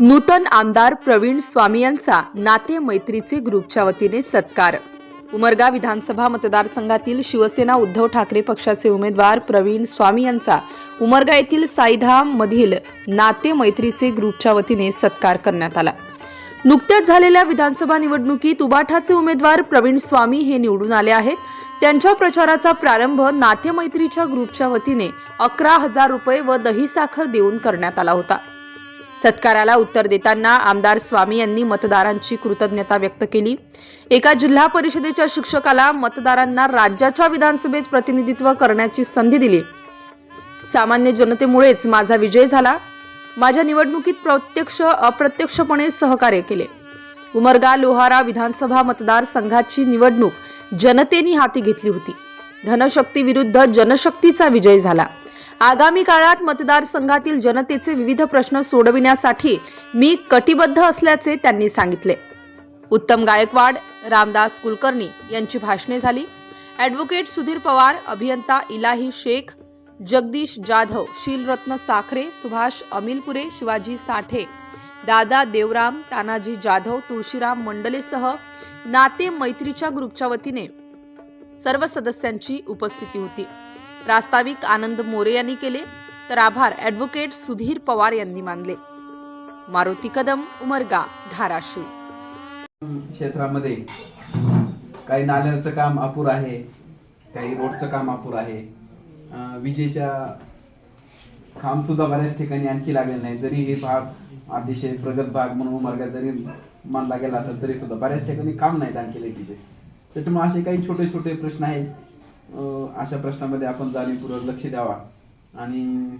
नूतन आमदार प्रवीण स्वामी यांचा नाते मैत्रीचे ग्रुपच्या वतीने सत्कार. उमरगा विधानसभा मतदारसंघातील शिवसेना उद्धव ठाकरे पक्षाचे उमेदवार प्रवीण स्वामी यांचा उमरगा येथील साईधाम मधील नाते मैत्रीचे ग्रुपच्या वतीने सत्कार करण्यात आला. नुकत्याच झालेल्या विधानसभा निवडणुकीत उबाठाचे उमेदवार प्रवीण स्वामी हे निवडून आले आहेत. त्यांच्या प्रचाराचा प्रारंभ नातेमैत्रीच्या ग्रुपच्या वतीने अकरा हजार रुपये व दही साखर देऊन करण्यात आला होता. सत्काराला उत्तर देताना आमदार स्वामी यांनी मतदारांची कृतज्ञता व्यक्त केली. एका जिल्हा परिषदेच्या शिक्षकाला मतदारांना राज्याच्या विधानसभेत प्रतिनिधित्व करण्याची संधी दिली. सामान्य जनतेमुळेच माझा विजय झाला. माझ्या निवडणुकीत प्रत्यक्ष अप्रत्यक्षपणे सहकार्य केले. उमरगा लोहारा विधानसभा मतदारसंघाची निवडणूक जनतेने हाती घेतली होती. धनशक्ती विरुद्ध जनशक्तीचा विजय झाला. आगामी काळात मतदारसंघातील जनतेचे विविध प्रश्न सोडविण्यासाठी मी कटिबद्ध असल्याचे त्यांनी सांगितले. उत्तम गायकवाड रामदास कुलकर्णी यांची भाषणे झाली. ॲडव्होकेट सुधीर पवार अभियंता इलाही शेख जगदीश जाधव शीलरत्न साखरे सुभाष अमिलपुरे शिवाजी साठे दादा देवराम तानाजी जाधव तुळशीराम मंडलेसह नाते मैत्रीच्या ग्रुपच्या वतीने सर्व सदस्यांची उपस्थिती होती. प्रास्ताविक आनंद मोरे यांनी केले तर आभार ॲडव्होकेट सुधीर पवार यांनी मानले. मारुती कदम उमरगा धाराशिव. क्षेत्रामध्ये काही नाल्याचं काम अपुर आहे काही रोडचं काम अपुर आहे. विजेच्या खांब सुद्धा बऱ्याच ठिकाणी आणखी लागले नाही. जरी हे भाग अतिशय प्रगत भाग म्हणून उमरगा जरी मानला गेला असेल तरी सुद्धा बऱ्याच ठिकाणी काम नाहीत आणखी लाईटीचे त्याच्यामुळे असे काही छोटे छोटे प्रश्न आहेत. अशा प्रश्नामध्ये आपण जाणीवपूर्वक लक्ष द्यावा आणि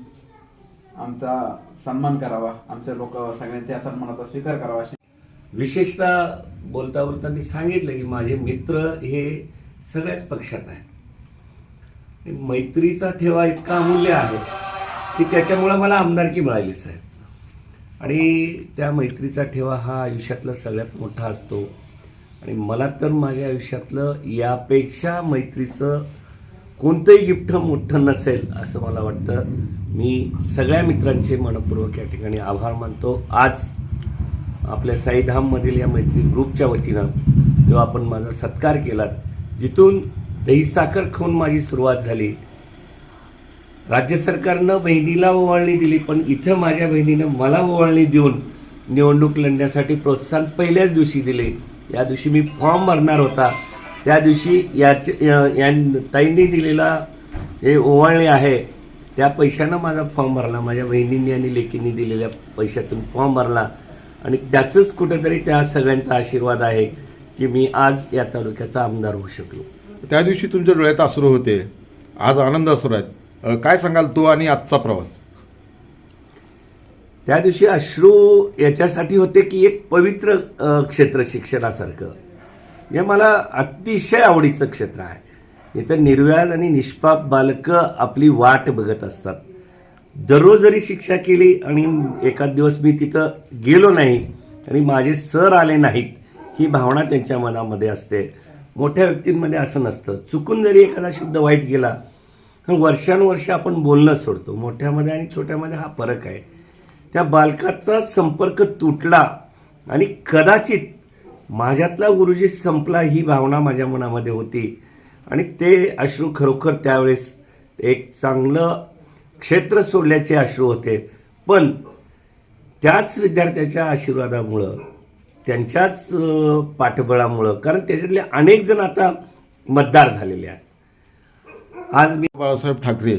आमचा सन्मान करावा. आमच्या लोक सगळ्यांच्या सन्मानाचा स्वीकार करावा अशी. विशेषतः बोलता बोलता मी सांगितलं की माझे मित्र हे सगळ्याच पक्षात आहे मैत्रीचा ठेवा इतका अमूल्य आहे की त्याच्यामुळं मला आमदारकी मिळाली साहेब. आणि त्या मैत्रीचा ठेवा हा आयुष्यातला सगळ्यात मोठा असतो. आणि मला तर माझ्या आयुष्यातलं यापेक्षा मैत्रीचं कोणतंही गिफ्ट मोठं नसेल असं मला वाटतं. मी सगळ्या मित्रांचे मनपूर्वक या ठिकाणी आभार मानतो. आज आपल्या साईधाममधील या मैत्री ग्रुपच्या वतीनं जेव्हा आपण माझा सत्कार केलात जिथून दही साखर खाऊन माझी सुरुवात झाली. राज्य सरकारनं बहिणीला ओवाळणी दिली पण इथं माझ्या बहिणीनं मला ओवाळणी देऊन निवडणूक लढण्यासाठी प्रोत्साहन पहिल्याच दिवशी दिले. या दिवशी मी फॉर्म भरणार होता. त्या दिवशी याचे या ताईंनी दिलेला हे ओवाळणी आहे त्या पैशानं माझा फॉर्म भरला. माझ्या बहिणींनी आणि लेकींनी दिलेल्या पैशातून फॉर्म भरला. आणि त्याचंच कुठेतरी त्या सगळ्यांचा आशीर्वाद आहे की मी आज या तालुक्याचा आमदार होऊ शकलो. त्या दिवशी तुमच्या डोळ्यात अश्रू होते. आज आनंद अश्रू आहेत. काय सांगाल तो आणि आजचा प्रवास? त्या दिवशी अश्रू याच्यासाठी होते की एक पवित्र क्षेत्र शिक्षणासारखं. हे मला अतिशय आवडीचं क्षेत्र आहे. इथं निर्व्याज आणि निष्पाप बालकं आपली वाट बघत असतात. दररोज जरी शिक्षा केली आणि एखाद दिवस मी तिथं गेलो नाही आणि माझे सर आले नाहीत ही भावना त्यांच्या मनामध्ये असते. मोठ्या व्यक्तींमध्ये असं नसतं. चुकून जरी एखादा शब्द वाईट गेला तर वर्षानुवर्ष आपण बोलणं सोडतो. मोठ्यामध्ये आणि छोट्यामध्ये हा फरक आहे. त्या बालकाचा संपर्क तुटला आणि कदाचित माझ्यातला गुरुजी संपला ही भावना माझ्या मनामध्ये होती. आणि ते अश्रू खरोखर त्यावेळेस एक चांगलं क्षेत्र सोडल्याचे अश्रू होते. पण त्याच विद्यार्थ्याच्या आशीर्वादामुळं त्यांच्याच पाठबळामुळं कारण त्याच्यातले अनेक जण आता मतदार झालेले आहेत. आज मी बाळासाहेब ठाकरे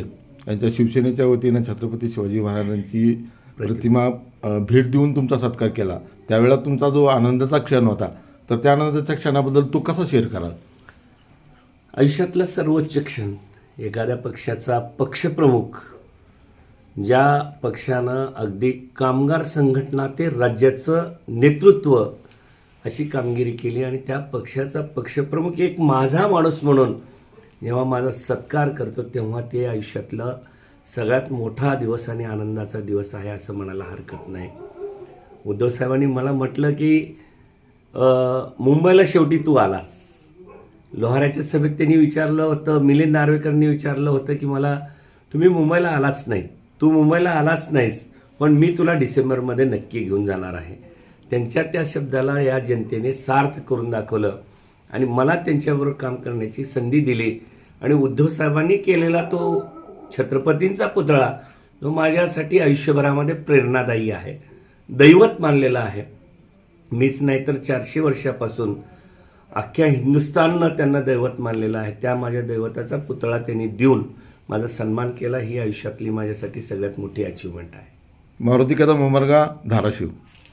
यांच्या शिवसेनेच्या वतीनं छत्रपती शिवाजी महाराजांची प्रतिमा भेट देऊन तुमचा सत्कार केला. त्यावेळेला तुमचा जो आनंदाचा क्षण होता तर त्या आनंदाच्या क्षणाबद्दल तो कसा शेअर कराल? आयुष्यातलं सर्वोच्च क्षण एखाद्या पक्षाचा पक्षप्रमुख ज्या पक्षानं अगदी कामगार संघटना ते राज्याचं नेतृत्व अशी कामगिरी केली आणि त्या पक्षाचा पक्षप्रमुख एक माझा माणूस म्हणून जेव्हा माझा सत्कार करतो तेव्हा ते आयुष्यातलं सगळ्यात मोठा दिवस आणि आनंदाचा दिवस आहे असं म्हणायला हरकत नाही. उद्धव साहेबांनी मला म्हटलं की मुंबईला शेवटी तू आलास. लोहाराच्या सभेत त्यांनी विचारलं होतं मिलिंद नार्वेकरनी विचारलं होतं की मला तुम्ही मुंबईला आलाच नाही. तू मुंबईला आलाच नाहीस पण मी तुला डिसेंबरमध्ये नक्की घेऊन जाणार आहे. त्यांच्या त्या शब्दाला या जनतेने सार्थ करून दाखवलं आणि मला त्यांच्याबरोबर काम करण्याची संधी दिली. आणि उद्धव साहेबांनी केलेला तो छत्रपतींचा पुतळा जो माझ्यासाठी आयुष्यभरामध्ये प्रेरणादायी आहे दैवत मानलेला आहे. मीच नाही तर चारशे वर्षापासून अख्ख्या हिंदुस्थाननं त्यांना दैवत मानलेलं आहे. त्या माझ्या दैवताचा पुतळा त्यांनी देऊन माझा सन्मान केला. ही आयुष्यातली माझ्यासाठी सगळ्यात मोठी अचिव्हमेंट आहे. मारुती कदम उमरगा धाराशिव.